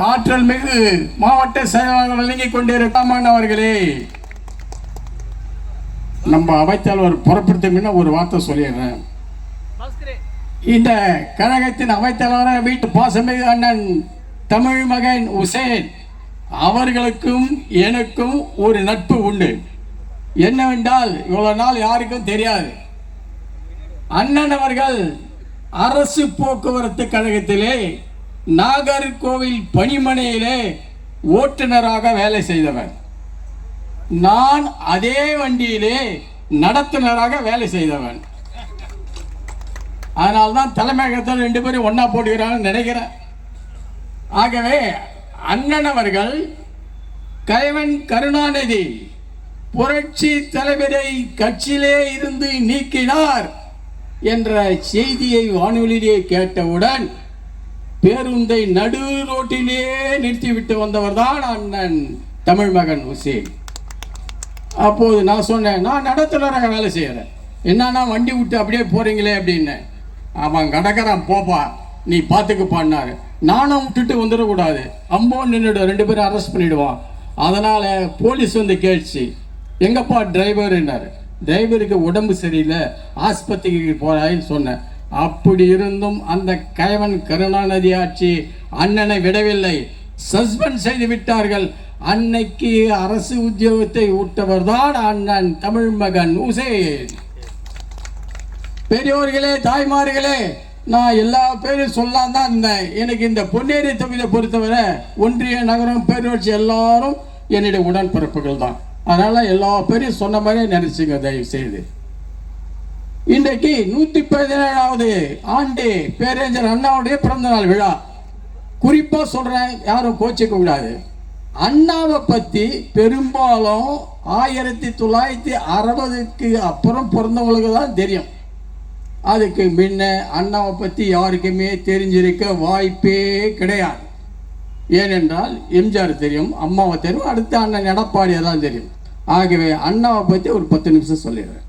ஆற்றல் மிகு மாவட்ட செயலாளர் வழங்கிக் கொண்டிருக்காமன் அவர்களே. நம்ம அவைத்தலைவர் புறப்படுத்த முன்ன ஒரு வார்த்தை சொல்லிடுறேன். இந்த கழகத்தின் அவைத்தலைவராக வீட்டு பாசமிகு அண்ணன் தமிழ் மகன் உசேன் அவர்களுக்கும் எனக்கும் ஒரு நட்பு உண்டு. என்னவென்றால் இவ்வளவு நாள் யாருக்கும் தெரியாது. அண்ணன் அவர்கள் அரசு போக்குவரத்து கழகத்திலே நாகர்கோவில் பணிமனையிலே ஓட்டுநராக வேலை செய்தவர். நான் அதே வண்டியிலே நடத்துனராக வேலை செய்தவன். அதனால்தான் தலைமையகத்தில் ரெண்டு பேரும் ஒன்றா போடுகிறான்னு நினைக்கிறேன். ஆகவே அண்ணன் அவர்கள் கைவன் கருணாநிதி புரட்சி தலைவரை கட்சியிலே இருந்து நீக்கினார் என்ற செய்தியை வானொலியிலே கேட்டவுடன் பேருந்தை நடு ரோட்டிலே நிறுத்திவிட்டு வந்தவர் தான் அண்ணன் தமிழ் மகன் உசேன் அப்போது நான் சொன்னேன் நான் நடத்துனராக வேலை செய்கிறேன் என்னன்னா வண்டி விட்டு அப்படியே போறீங்களே அப்படின்னு. அவன் கடற்கரான் போப்பா. நீ பார்த்துக்குப்பான்னாரு நானும் விட்டுட்டு வந்துடக்கூடாது. அம்போ நின்றுடும் ரெண்டு பேரும் அரெஸ்ட் பண்ணிடுவான். அதனால போலீஸ் வந்து கேட்டுச்சு. எங்கப்பா என்னார் டிரைவருக்கு உடம்பு சரியில்லை. ஆஸ்பத்திரிக்கு போறாயின்னு சொன்னேன். அப்படி இருந்தும் அந்த கைவன் கருணாநிதி ஆட்சி அண்ணனை விடவில்லை. சஸ்பெண்ட் செய்து விட்டார்கள். அன்னைக்கு அரசு உத்தியோகத்தை விட்டவர் தான் அண்ணன் தமிழ் மகன் உசேன். பெரியோர்களே தாய்மார்களே நான் எல்லா பேரும் சொல்லாம தான் இருந்தேன். எனக்கு இந்த பொன்னேரி தொகுதியை பொறுத்தவரை ஒன்றிய நகரம் பேரூராட்சி எல்லாரும் என்னுடைய உடன்பிறப்புகள் தான். அதனால் எல்லா பேரையும் சொன்ன மாதிரியே நினச்சிங்க தயவு செய்து இன்றைக்கு நூத்தி பதினேழாவது ஆண்டு பேரறிஞர் அண்ணாவுடைய பிறந்த நாள் விழா. குறிப்பா சொல்றேன் யாரும் கோச்சிக்க கூடாது. அண்ணாவை பத்தி பெரும்பாலும் ஆயிரத்தி தொள்ளாயிரத்தி அறுபதுக்கு அப்புறம் பிறந்தவங்களுக்கு தான் தெரியும். அதுக்கு முன்ன அண்ணாவை பற்றி யாருக்குமே தெரிஞ்சிருக்க வாய்ப்பே கிடையாது. ஏனென்றால் எம்ஜிஆர் தெரியும் அம்மாவை தெரியும் அடுத்த அண்ணன் எடப்பாடியை தான் தெரியும். ஆகவே அண்ணாவை பற்றி ஒரு பத்து நிமிஷம் சொல்லிடுறேன்.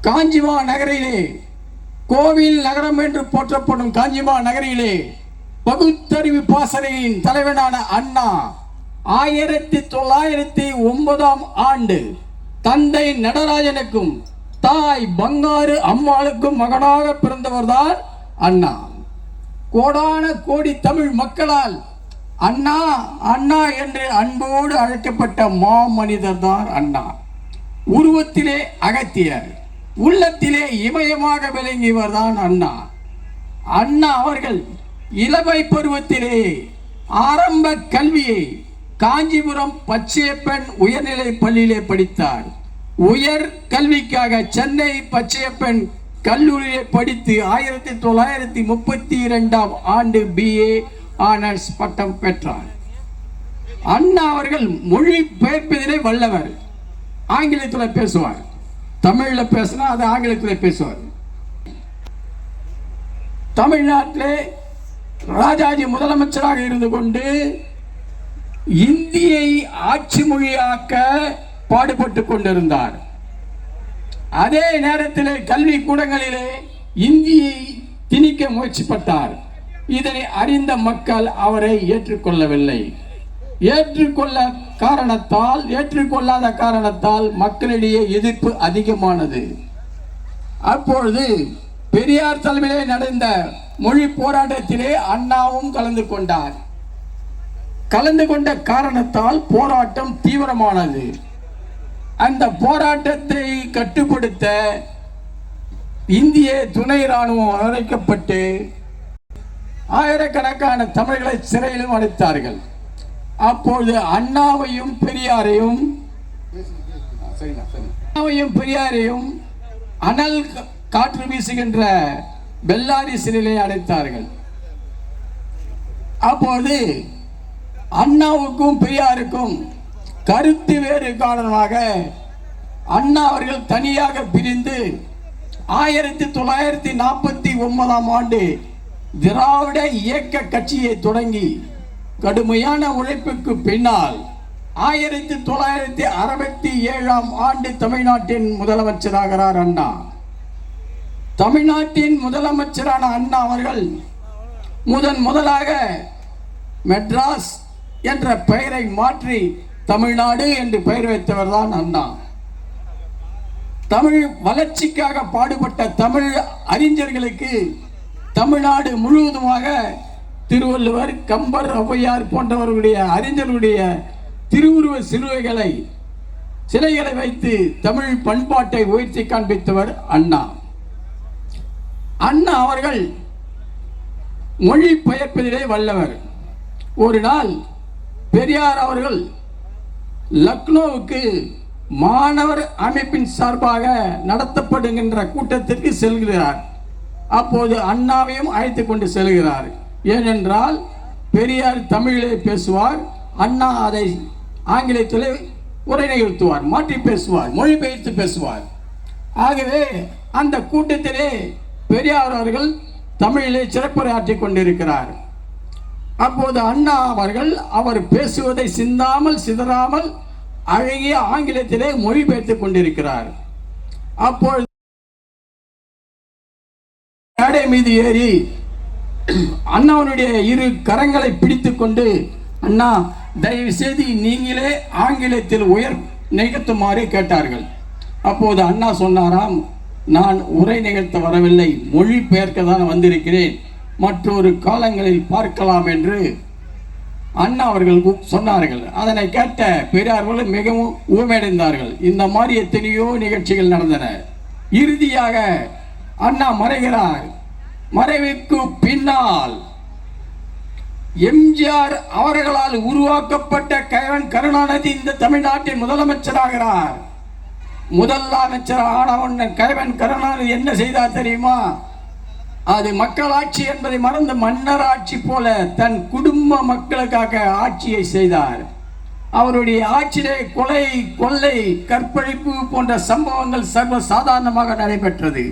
காஞ்சிமா நகரிலே கோவில் நகரம் என்று போற்றப்படும் காஞ்சிமா நகரிலே பகுத்தறிவு பாசறையின் தலைவனான அண்ணா ஆயிரத்தி தொள்ளாயிரத்தி ஒன்பதாம் ஆண்டு தந்தை நடராஜனுக்கும் தாய் பங்காரு அம்மாளுக்கும் மகனாக பிறந்தவர்தான் அண்ணா. கோடான கோடி தமிழ் மக்களால் அண்ணா அண்ணா என்று அன்போடு அழைக்கப்பட்ட மாமனிதர் தான் அண்ணா. உருவத்திலே அகத்தியர். உள்ளத்திலே இமயமாக விளங்கியவர் தான் அண்ணா. அண்ணா அவர்கள் இளமை பருவத்திலே ஆரம்ப கல்வியை காஞ்சிபுரம் பச்சையப்பன் உயர்நிலை பள்ளியிலே படித்தார். உயர் கல்விக்காக சென்னை பச்சையப்பன் கல்லூரியை படித்து ஆயிரத்தி தொள்ளாயிரத்தி முப்பத்தி இரண்டாம் ஆண்டு பிஏ ஆனர்ஸ் பட்டம் பெற்றார். அண்ணா அவர்கள் மொழி பெயர்ப்பதிலே வல்லவர். ஆங்கிலத்தில் பேசுவார். தமிழில் பேசினா அது ஆங்கிலத்தில் பேசுவார். தமிழ்நாட்டிலே ராஜாஜி முதலமைச்சராக இருந்து கொண்டு இந்தியை ஆட்சி மொழியாக்க பாடுபட்டு கொண்டிருந்தார். அதே நேரத்தில் கல்வி கூடங்களிலே இந்தியை திணிக்க முயற்சிப்பட்டார் இதனை அறிந்த மக்கள் அவரை ஏற்றுக்கொள்ளவில்லை. ஏற்றுக்கொள்ள காரணத்தால் ஏற்றுக்கொள்ளாத காரணத்தால் மக்களிடையே எதிர்ப்பு அதிகமானது. அப்பொழுது பெரியார் தலைமையிலே நடந்த மொழி போராட்டத்திலே அண்ணாவும் கலந்து கொண்டார். கலந்து கொண்ட காரணத்தால் போராட்டம் தீவிரமானது. அந்த போராட்டத்தை கட்டுப்படுத்த இந்திய துணை ராணுவம் அழைக்கப்பட்டு ஆயிரக்கணக்கான தமிழர்களை சிறையிலும் அடைத்தார்கள். அப்பொழுது அண்ணாவையும் பெரியாரையும் அண்ணாவையும் பெரியாரையும் அனல் காற்று வீசுகின்ற பெல்லாரி சிறையிலே அடைத்தார்கள். அப்போது அண்ணாவுக்கும் பெரியாருக்கும் கருத்து வேறு காரணமாக அண்ணா அவர்கள் தனியாக பிரிந்து ஆயிரத்தி தொள்ளாயிரத்தி நாற்பத்தி ஒன்பதாம் ஆண்டு திராவிட இயக்க கட்சியை தொடங்கி கடுமையான உழைப்புக்கு பின்னால் ஆயிரத்தி தொள்ளாயிரத்தி அறுபத்தி ஏழாம் ஆண்டு தமிழ்நாட்டின் முதலமைச்சராகிறார் அண்ணா. தமிழ்நாட்டின் முதலமைச்சரான அண்ணா அவர்கள் முதன் முதலாக மெட்ராஸ் என்ற பெயரை மாற்றி தமிழ்நாடு என்று பெயர் வைத்தவர் தான் அண்ணா. தமிழ் வளர்ச்சிக்காக பாடுபட்ட தமிழ் அறிஞர்களுக்கு தமிழ்நாடு முழுவதுமாக திருவள்ளுவர் கம்பர் ஔவையார் போன்றவர்களுடைய அறிஞர்களுடைய திருவுருவ சிலுவைகளை சிலைகளை வைத்து தமிழ் பண்பாட்டை உயர்த்தி காண்பித்தவர் அண்ணா. அண்ணா அவர்கள் மொழி பெயர்ப்பதிலே வல்லவர். ஒரு நாள் பெரியார் அவர்கள் லக்னோவுக்கு மாணவர் அமைப்பின் சார்பாக நடத்தப்படுகின்ற கூட்டத்திற்கு செல்கிறார். அப்போது அண்ணாவையும் அழைத்து கொண்டு செல்கிறார். ஏனென்றால் பெரியார் தமிழிலே பேசுவார் அண்ணா அதை ஆங்கிலத்தில் உரை நிகழ்த்துவார் மாற்றி பேசுவார் மொழிபெயர்த்து பேசுவார். ஆகவே அந்த கூட்டத்திலே பெரியார் அவர்கள் தமிழிலே சிறப்புரையாற்றி கொண்டிருக்கிறார். அப்போது அண்ணா அவர்கள் அவர் பேசுவதை சிந்தாமல் சிதறாமல் அழகிய ஆங்கிலத்திலே மொழிபெயர்த்து கொண்டிருக்கிறார். அப்பொழுது மேடை மீது ஏறி அண்ணாவனுடைய இரு கரங்களை பிடித்து கொண்டு அண்ணா தயவு செய்து நீங்களே ஆங்கிலத்தில் உயர் நிகழ்த்துமாறு கேட்டார்கள். அப்போது அண்ணா சொன்னாராம் நான் உரை நிகழ்த்த வரவில்லை மொழி பெயர்க்க தான் வந்திருக்கிறேன். மற்றொரு காலங்களில் பார்க்கலாம் என்று அண்ணா அவர்கள் சொன்னார்கள். அதனை கேட்ட பெரியார்களும் மிகவும் ஊமையடைந்தார்கள். இந்த மாதிரி எத்தனையோ நிகழ்ச்சிகள் நடந்தன. இறுதியாக அண்ணா மறைகிறார். மறைவிற்கு பின்னால் எம்ஜிஆர் அவர்களால் உருவாக்கப்பட்ட கயவன் கருணாநிதி இந்த தமிழ்நாட்டின் முதலமைச்சராகிறார். முதல் அமைச்சர் ஆனவன் கயவன் கருணாநிதி என்ன செய்தார் தெரியுமா? அது மக்களாட்சி என்பதை மறந்து மன்னர் ஆட்சி போல தன் குடும்ப மக்களுக்காக ஆட்சியை செய்தார். அவருடைய ஆட்சியிலே கொலை கொள்ளை கற்பழிப்பு போன்ற சம்பவங்கள் சர்வ சாதாரணமாக நடைபெற்றது.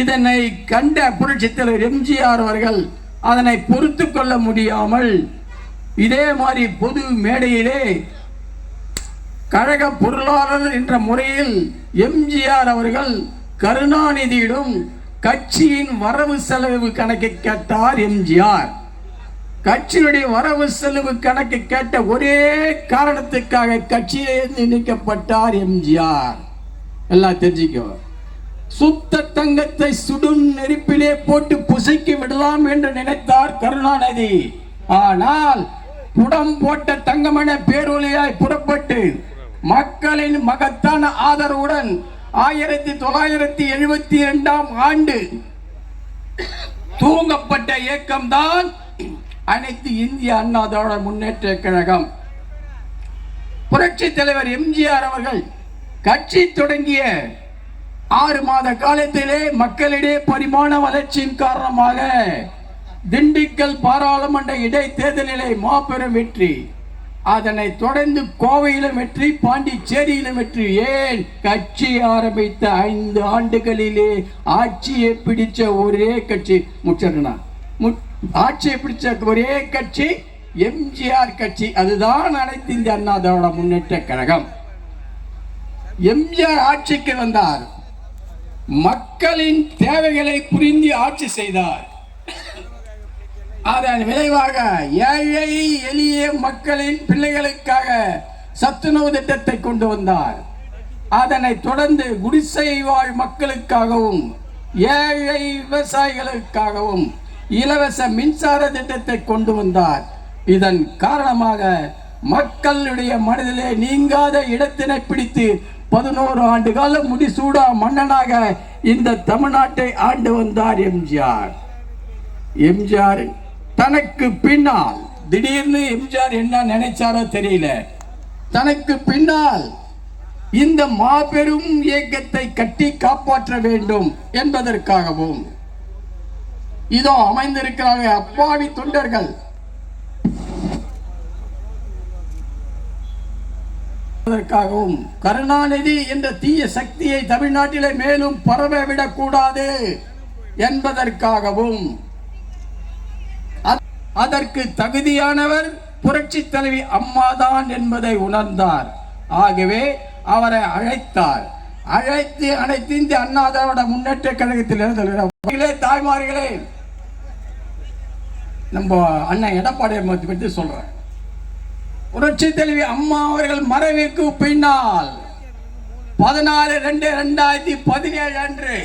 இதனை கண்ட புரட்சித் தலைவர் எம்ஜிஆர் அவர்கள் அதனை பொறுத்து கொள்ள முடியாமல் இதே மாதிரி பொது மேடையிலே கழக பொருளாளர் என்ற முறையில் எம்ஜிஆர் அவர்கள் கருணாநிதியிடம் கட்சியின் வரவு செலவு கணக்கை கேட்டார் எம்ஜிஆர். கட்சியினுடைய வரவு செலவு கணக்கு கேட்ட ஒரே காரணத்துக்காக கட்சியிலிருந்து நீக்கப்பட்டார் எம்ஜிஆர். எல்லாம் தெரிஞ்சுக்கோ. சுத்த தங்கத்தை சுடும் நெருப்பிலே போட்டு புசைக்கு விடலாம் என்று நினைத்தார் கருணாநிதி. ஆனால் புடம் போட்ட தங்கமென பேரொலியாய் புறப்பட்டு மக்களின் மகத்தான ஆதரவுடன் ஆயிரத்தி தொள்ளாயிரத்தி எழுபத்தி இரண்டாம் ஆண்டு தூங்கப்பட்ட இயக்கம்தான் அனைத்து இந்திய அண்ணா திராவிட முன்னேற்ற கழகம். புரட்சி தலைவர் எம்ஜிஆர் அவர்கள் கட்சி தொடங்கிய ஆறு மாத காலத்திலே மக்களிடையே பரிமாண வளர்ச்சியின் காரணமாக திண்டுக்கல் பாராளுமன்ற இடைத்தேர்தலிலே மாபெரும் வெற்றி. அதனை தொடர்ந்து கோவையிலும் வெற்றி பாண்டிச்சேரியிலும் வெற்றி. ஏன்? கட்சி ஆரம்பித்த ஐந்து ஆண்டுகளிலே ஆட்சியை பிடிச்ச ஒரே கட்சி முச்சரணா ஆட்சியை பிடிச்ச ஒரே கட்சி எம்ஜிஆர் கட்சி. அதுதான் அனைத்து இந்திய அண்ணா திராவிட முன்னேற்ற கழகம். எம்ஜிஆர் ஆட்சிக்கு வந்தார். மக்களின் தேவைகளை புரிந்து ஆட்சி செய்தார். அதன் விளைவாக ஏழை எளிய மக்களின் பிள்ளைகளுக்காக சத்துணவு திட்டத்தை கொண்டு வந்தார். அதனை தொடர்ந்து குடிசை வாழ் மக்களுக்காகவும் ஏழை விவசாயிகளுக்காகவும் இலவச மின்சார திட்டத்தை கொண்டு வந்தார். இதன் காரணமாக மக்களுடைய மனதிலே நீங்காத இடத்தினை பிடித்து பதினோரு ஆண்டு காலம் முடிசூடா மன்னனாக இந்த தமிழ்நாட்டை ஆண்டு வந்தார் எம்ஜிஆர். எம்ஜிஆர் தனக்கு பின்னால் திடீர்னு எம்ஜிஆர் என்ன நினைச்சாரோ தெரியல. தனக்கு பின்னால் இந்த மாபெரும் இயக்கத்தை கட்டி காப்பாற்ற வேண்டும் என்பதற்காகவும் இதோ அமைந்திருக்கிறார்கள் அப்பாவி தொண்டர்கள். அதற்காகவும் கருணாநிதி என்ற தீய சக்தியை தமிழ்நாட்டிலே மேலும் பரவ விடக்கூடாது என்பதற்காகவும் அதற்கு தகுதியானவர் புரட்சி தலைவி அம்மாதான் என்பதை உணர்ந்தார். ஆகவே அவரை அழைத்தார். அழைத்து அனைத்து இந்திய அண்ணா திராவிட முன்னேற்ற கழகத்தில் இருந்த தாய்மார்களே நம்ம அண்ணன் எடப்பாடி பற்றி சொல்றேன். புரட்சி தலைவி அம்மா அவர்கள் மறைவிற்கு பின்னால் பதினாறு ரெண்டு ரெண்டாயிரத்தி பதினேழு அன்று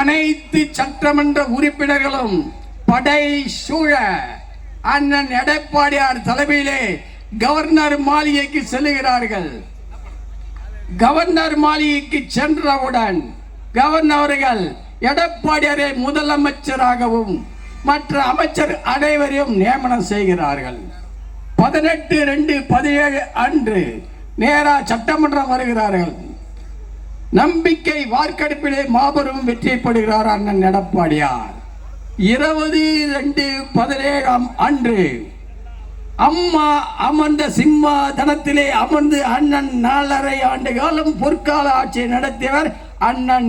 அனைத்து சட்டமன்ற உறுப்பினர்களும் படை சூழ அண்ணன் எடப்பாடியார் தலைமையிலே கவர்னர் மாளிகைக்கு செல்லுகிறார்கள். கவர்னர் மாளிகைக்கு சென்றவுடன் கவர்னர்கள் எடப்பாடியாரை முதலமைச்சராகவும் மற்ற அமைச்சர் அனைவரையும் நியமனம் செய்கிறார்கள். பதினெட்டு ரெண்டு பதினேழு அன்று நேரா சட்டமன்றம் வருகிறார்கள். நம்பிக்கை வார்க்கெடுப்பிலே மாபெரும் வெற்றிப்படுகிறார் அண்ணன் எடப்பாடியார். இருபது ரெண்டு பதினேழாம் அன்று அம்மா அமர்ந்த சிம்மாதனத்திலே அமர்ந்து அண்ணன் நாலரை ஆண்டு காலம் பொற்கால ஆட்சி நடத்தியவர் அண்ணன்